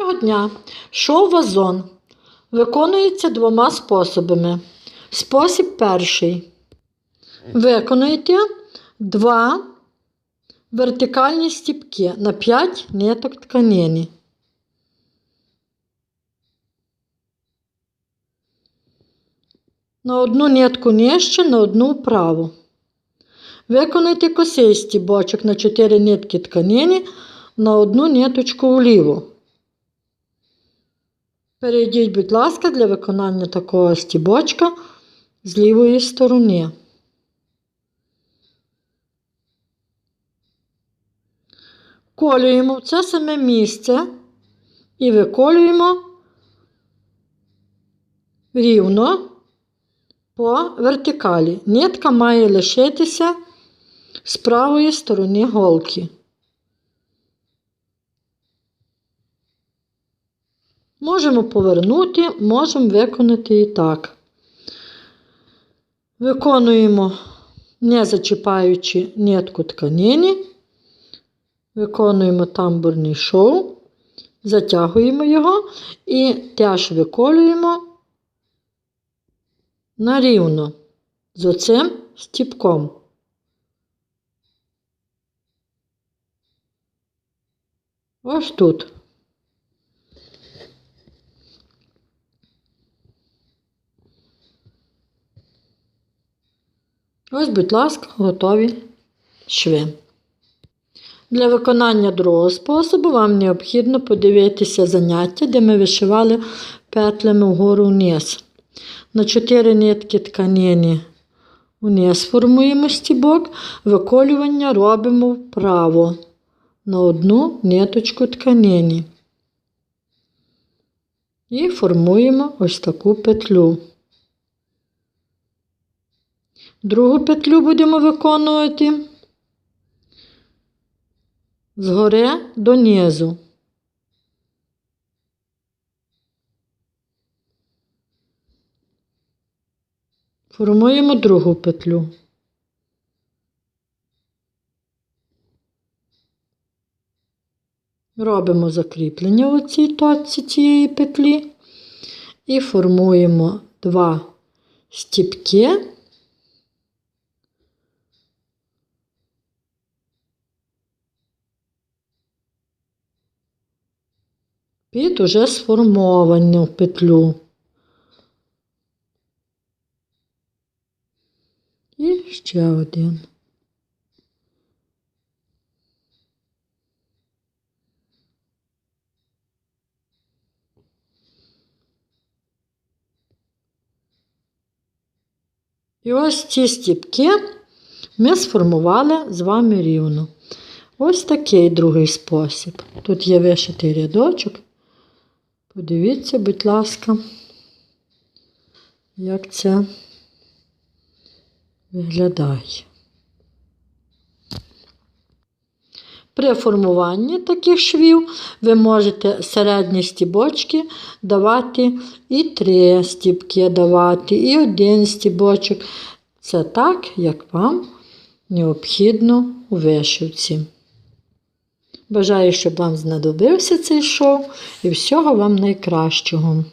Доброго дня! Шоу вазон виконується двома способами. Спосіб перший. Виконуєте два вертикальні стіпки на 5 ниток тканини. На одну нитку нижче, на одну вправо. Виконайте косий стібочок на 4 нитки тканини на одну ниточку вліво. Перейдіть, будь ласка, для виконання такого стібочка з лівої сторони. Колюємо в це саме місце і виколюємо рівно по вертикалі. Нитка має лишитися з правої сторони голки. Можемо повернути, можемо виконати і так. Виконуємо, не зачіпаючи нитку тканини, виконуємо тамбурний шоу, затягуємо його і теж виколюємо на рівно з оцим стіпком. Ось тут. Ось, будь ласка, готові шви. Для виконання другого способу вам необхідно подивитися заняття, де ми вишивали петлями вгору вниз. На 4 нитки тканини вниз формуємо стібок, виколювання робимо вправо на одну ниточку тканини. І формуємо ось таку петлю. Другу петлю будемо виконувати згори донизу. Формуємо другу петлю. Робимо закріплення у цій точці цієї петлі і формуємо два стіпки. Під уже сформовану петлю. І ще один. І ось ці стіпки ми сформували з вами рівно. Ось такий другий спосіб. Тут є вишитий рядочок. Подивіться, будь ласка, як це виглядає. При формуванні таких швів ви можете середні стібочки давати і три стібки давати, і один стібочок. Це так, як вам необхідно у вишивці. Бажаю, щоб вам знадобився цей шоу і всього вам найкращого.